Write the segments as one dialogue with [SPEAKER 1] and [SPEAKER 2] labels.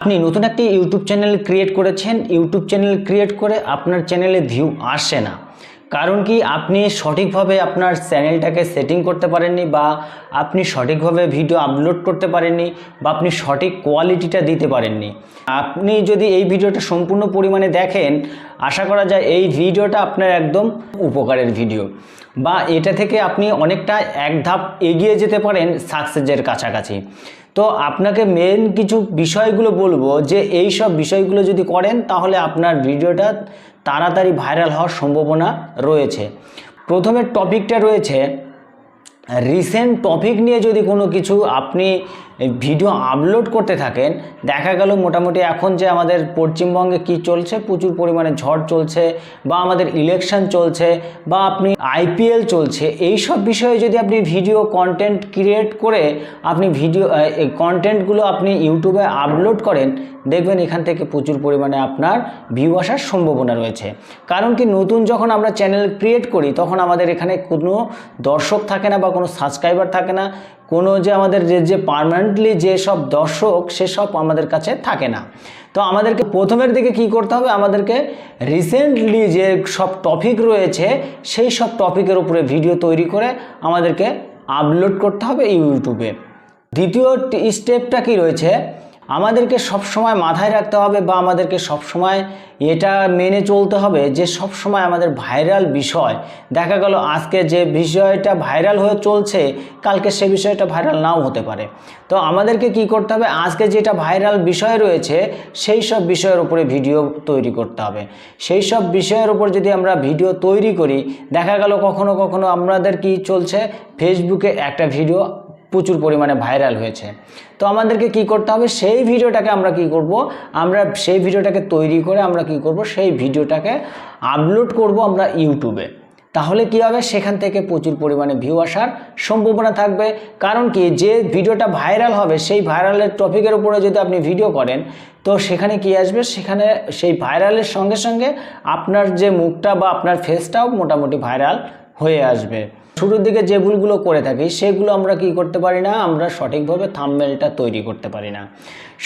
[SPEAKER 1] আপনি নতুন একটি ইউটিউব চ্যানেল ক্রিয়েট করেছেন ইউটিউব চ্যানেল ক্রিয়েট করে আপনার চ্যানেলে ভিউ আসে না। কারণ কি, আপনি সঠিকভাবে আপনার চ্যানেলটাকে সেটিং করতে পারেননি বা আপনি সঠিকভাবে ভিডিও আপলোড করতে পারেননি বা আপনি সঠিক কোয়ালিটিটা দিতে পারেননি। আপনি যদি এই ভিডিওটা সম্পূর্ণ পরিমাণে দেখেন আশা করা যায় এই ভিডিওটা আপনার একদম উপকারের ভিডিও। বা এটা থেকে আপনি অনেকটা এক ধাপ এগিয়ে যেতে পারেন সাকসেসের কাছাকাছি। তো আপনাকে মেন কিছু বিষয়গুলো বলব যে এই সব বিষয়গুলো যদি করেন তাহলে আপনার ভিডিওটা তাড়াতাড়ি ভাইরাল হওয়ার সম্ভাবনা রয়েছে। প্রথমের টপিকটা রয়েছে রিসেন্ট টপিক নিয়ে যদি কোনো কিছু আপনি ভিডিও আপলোড করতে থাকেন, দেখা গেল মোটামুটি এখন যে আমাদের পশ্চিমবঙ্গে কি চলছে, প্রচুর পরিমাণে ঝড় চলছে বা আমাদের ইলেকশন চলছে বা আপনি আইপিএল চলছে এই সব বিষয়ে যদি আপনি ভিডিও কন্টেন্ট ক্রিয়েট করে আপনি ভিডিও কন্টেন্টগুলো আপনি ইউটিউবে আপলোড করেন, দেখবেন এখান থেকে প্রচুর পরিমাণে আপনার ভিউ আসার সম্ভাবনা রয়েছে। কারণ কি নতুন যখন আমরা চ্যানেল ক্রিয়েট করি, তখন আমাদের এখানে কোনো দর্শক থাকে না বা কোনো সাবস্ক্রাইবার থাকে না কোনো যে আমাদের যে যে পারমানেন্টলি যেসব দর্শক সেসব আমাদের কাছে থাকে না। তো আমাদেরকে প্রথমের দিকে কি করতে হবে? আমাদেরকে রিসেন্টলি যে সব টপিক রয়েছে, সেই সব টপিকের উপরে ভিডিও তৈরি করে আমাদেরকে আপলোড করতে হবে ইউটিউবে। দ্বিতীয় স্টেপটা কি রয়েছে? আমাদেরকে সবসময় মাথায় রাখতে হবে বা আমাদেরকে সবসময় এটা মেনে চলতে হবে যে সবসময় আমাদের ভাইরাল বিষয়। দেখা গেল আজকে যে বিষয়টা ভাইরাল হয়ে চলছে, কালকে সে বিষয়টা ভাইরাল নাও হতে পারে। তো আমাদেরকে কি করতে হবে? আজকে যেটা ভাইরাল বিষয় রয়েছে, সেই সব বিষয়ের উপরে ভিডিও তৈরি করতে হবে। সেই সব বিষয়ের উপর যদি আমরা ভিডিও তৈরি করি, দেখা গেল কখনো কখনো আমাদের কি চলছে? ফেসবুকে একটা ভিডিও প্রচুর পরিমাণে ভাইরাল হয়েছে। তো আমাদেরকে কি করতে হবে? সেই ভিডিওটাকে আমরা কি করব? আমরা সেই ভিডিওটাকে তৈরি করে আমরা কি করব? সেই ভিডিওটাকে আপলোড করব আমরা ইউটিউবে তাহলে কি হবে? সেখান থেকে প্রচুর পরিমাণে ভিউ আসার সম্ভাবনা থাকবে। কারণ কি? যে ভিডিওটা ভাইরাল হবে, সেই ভাইরালের টপিকের উপরে যদি আপনি ভিডিও করেন, তো সেখানে কি আসবে? সেখানে সেই ভাইরালের সঙ্গে সঙ্গে আপনার যে মুখটা বা আপনার ফেসটাও মোটামুটি ভাইরাল হয়ে আসবে। শুরুর দিকে যে ভুলগুলো করে থাকি, সেগুলো আমরা কি করতে পারি না? আমরা সঠিকভাবে থাম্মেলটা তৈরি করতে পারি না।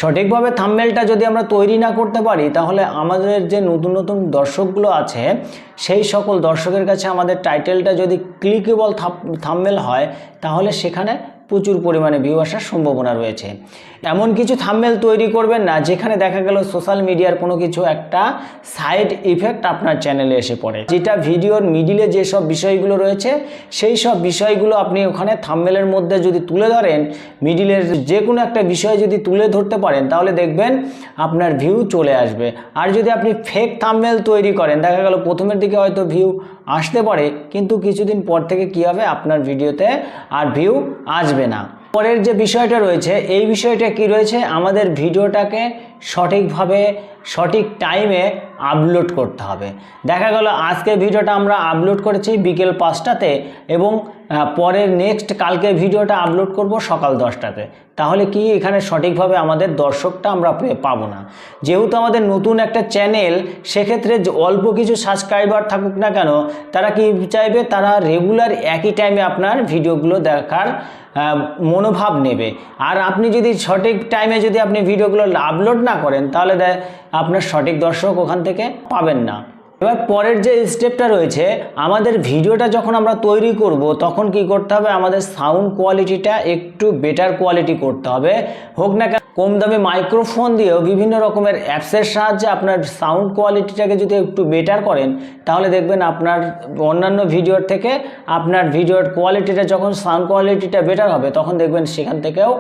[SPEAKER 1] সঠিকভাবে থাম্মেলটা যদি আমরা তৈরি না করতে পারি, তাহলে আমাদের যে নতুন নতুন দর্শকগুলো আছে, সেই সকল দর্শকের কাছে আমাদের টাইটেলটা যদি ক্লিকেবল থামমেল হয়, তাহলে সেখানে প্রচুর পরিমাণে ভিউ আসার সম্ভাবনা রয়েছে। এমন কিছু থাম্বনেল তৈরি করবেন না, যেখানে দেখা গেল সোশ্যাল মিডিয়ার কোনো কিছু একটা সাইড ইফেক্ট আপনার চ্যানেলে এসে পড়ে। যেটা ভিডিওর মিডিলে যেসব বিষয়গুলো রয়েছে, সেই সব বিষয়গুলো আপনি ওখানে থাম্বনেলের মধ্যে যদি তুলে ধরেন মিডিলের যে কোনো একটা বিষয় যদি তুলে ধরতে পারেন, তাহলে দেখবেন আপনার ভিউ চলে আসবে। আর যদি আপনি ফেক থাম্বনেল তৈরি করেন, দেখা গেল প্রথমের দিকে হয়তো ভিউ আসতে পারে, কিন্তু কিছুদিন পর থেকে কি হবে? আপনার ভিডিওতে আর ভিউ আসবে না। পরের যে বিষয়টা রয়েছে, এই বিষয়টা কি রয়েছে? আমাদের ভিডিওটাকে সঠিকভাবে, সঠিক টাইমে আপলোড করতে হবে। দেখা গেল আজকে ভিডিওটা আমরা আপলোড করেছি বিকেল পাঁচটাতে এবং পরের নেক্সট কালকে ভিডিওটা আপলোড করব সকাল দশটাতে। তাহলে কি এখানে সঠিকভাবে আমাদের দর্শকটা আমরা পাবো না। যেহেতু আমাদের নতুন একটা চ্যানেল সেক্ষেত্রে অল্প কিছু সাবস্ক্রাইবার থাকুক না কেন, তারা কি চাইবে? তারা রেগুলার একই টাইমে আপনার ভিডিওগুলো দেখার মনোভাব নেবে। আর আপনি যদি সঠিক টাইমে যদি আপনি ভিডিওগুলো আপলোড না করেন, তাহলে আপনার সঠিক দর্শক ওখান থেকে পাবেন না। এবার পরের যে স্টেপটা রয়েছে, আমাদের ভিডিওটা যখন আমরা তৈরি করব, তখন কি করতে হবে? আমাদের সাউন্ড কোয়ালিটিটা একটু বেটার কোয়ালিটি করতে হবে। হোক না কেন কম দামে মাইক্রোফোন দিয়েও বিভিন্ন রকমের অ্যাপসের সাহায্যে আপনার সাউন্ড কোয়ালিটিটাকে যদি একটু বেটার করেন, তাহলে দেখবেন আপনার অন্যান্য ভিডিওর থেকে আপনার ভিডিওর কোয়ালিটিটা যখন সাউন্ড কোয়ালিটিটা বেটার হবে, তখন দেখবেন সেখান থেকেও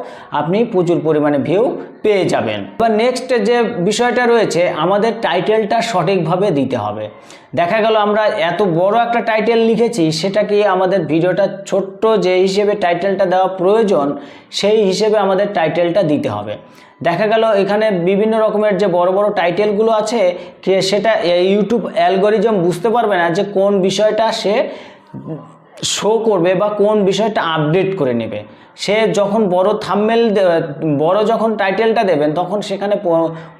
[SPEAKER 1] আপনি প্রচুর পরিমাণে ভিউ পেয়ে যাবেন। এবার নেক্সট যে বিষয়টা রয়েছে, আমাদের টাইটেলটা সঠিকভাবে দিতে হবে। দেখা গেল আমরা এত বড় একটা টাইটেল লিখেছি, সেটাকে আমাদের ভিডিওটা ছোট্ট যে হিসেবে টাইটেলটা দেওয়া প্রয়োজন, সেই হিসেবে আমাদের টাইটেলটা দিতে হবে। দেখা গেল এখানে বিভিন্ন রকমের যে বড় বড় টাইটেলগুলো আছে সেটা ইউটিউব অ্যালগোরিজম বুঝতে পারবে না যে কোন বিষয়টা সে শো করবে বা কোন বিষয়টা আপডেট করে নেবে। সে যখন বড় থাম্মেল বড় যখন টাইটেলটা দেবেন, তখন সেখানে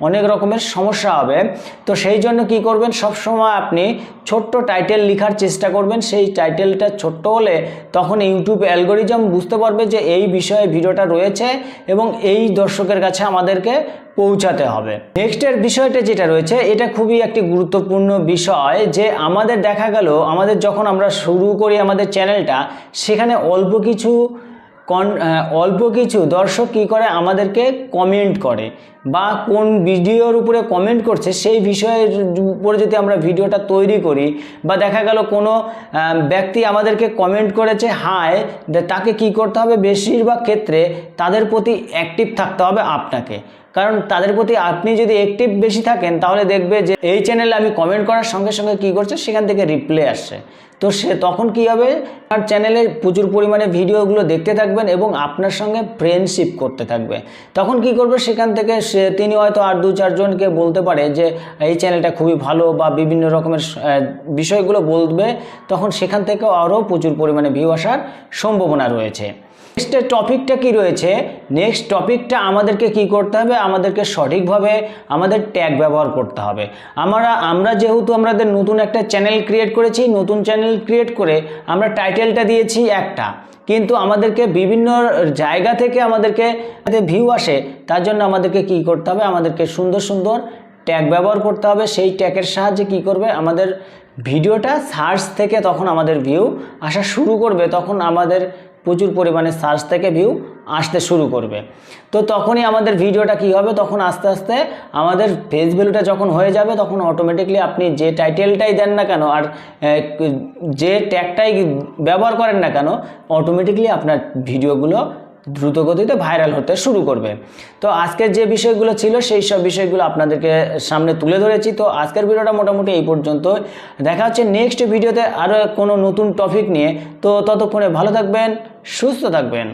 [SPEAKER 1] অনেক রকমের সমস্যা হবে। তো সেই জন্য কি করবেন সব সময় আপনি ছোট্ট টাইটেল লেখার চেষ্টা করবেন। সেই টাইটেলটা ছোট্ট হলে তখন ইউটিউব অ্যালগোরিজম বুঝতে পারবে যে এই বিষয়ে ভিডিওটা রয়েছে এবং এই দর্শকের কাছে আমাদেরকে পৌঁছাতে হবে। নেক্সটের বিষয়টা যেটা রয়েছে, এটা খুবই একটি গুরুত্বপূর্ণ বিষয় যে আমাদের দেখা গেল, আমাদের যখন আমরা শুরু করি আমাদের চ্যানেলটা সেখানে অল্প কিছু কন অল্প কিছু দর্শক কি করে আমাদেরকে কমেন্ট করে বা কোন ভিডিওর উপরে কমেন্ট করছে সেই বিষয়ের উপরে যদি আমরা ভিডিওটা তৈরি করি বা দেখা গেল কোনো ব্যক্তি আমাদেরকে কমেন্ট করেছে হায় তাকে কি করতে হবে? বেশিরভাগ ক্ষেত্রে তাদের প্রতি অ্যাক্টিভ থাকতে হবে আপনাকে। কারণ তাদের প্রতি আপনি যদি অ্যাক্টিভ বেশি থাকেন, তাহলে দেখবে যে এই চ্যানেলে আমি কমেন্ট করার সঙ্গে সঙ্গে কী করছে, সেখান থেকে রিপ্লে আসছে। তো সে তখন কি হবে? আর চ্যানেলে প্রচুর পরিমাণে ভিডিওগুলো দেখতে থাকবেন এবং আপনার সঙ্গে ফ্রেন্ডশিপ করতে থাকবে। তখন কি করবে? সেখান থেকে সে, তিনি হয়তো আর দু চারজনকে বলতে পারে যে, এই চ্যানেলটা খুবই ভালো বা বিভিন্ন রকমের বিষয়গুলো বলবে। তখন সেখান থেকে আরও প্রচুর পরিমাণে ভিউ আসার সম্ভাবনা রয়েছে। নেক্সট টপিকটা কি রয়েছে? নেক্সট টপিকটা আমাদেরকে কি করতে হবে? আমাদেরকে সঠিকভাবে আমাদের ট্যাগ ব্যবহার করতে হবে। আমরা আমরা যেহেতু আমাদের নতুন একটা চ্যানেল ক্রিয়েট করেছি, নতুন চ্যানেল ক্রিয়েট করে আমরা টাইটেলটা দিয়েছি একটা। কিন্তু আমাদেরকে বিভিন্ন জায়গা থেকে আমাদেরকে ভিউ আসে, তার জন্য আমাদেরকে কি করতে হবে? আমাদেরকে সুন্দর সুন্দর ট্যাগ ব্যবহার করতে হবে। সেই ট্যাগের সাহায্যে কি করবে? আমাদের ভিডিওটা সার্চ থেকে তখন আমাদের ভিউ আসা শুরু করবে। তখন আমাদের প্রচুর পরিমাণে সার্চ থেকে ভিউ আসতে শুরু করবে। তো তখনই আমাদের ভিডিওটা কি হবে? তখন আস্তে আস্তে আমাদের ফেস ভ্যালুটা যখন হয়ে যাবে, তখন অটোমেটিকলি আপনি যে টাইটেলটাই দেন না কেন আর যে ট্যাগটাই ব্যবহার করেন না কেন অটোমেটিকলি আপনার ভিডিওগুলো দ্রুত গতিতে ভাইরাল হতে শুরু করবে। তো আজকের যে বিষয়গুলো ছিল, সেই সব বিষয়গুলো আপনাদেরকে সামনে তুলে ধরেছি। তো আজকের ভিডিওটা মোটামুটি এই পর্যন্ত দেখা হচ্ছে নেক্সট ভিডিওতে আরও কোনো নতুন টপিক নিয়ে। তো ততক্ষণে ভালো থাকবেন, সুস্থ থাকবেন।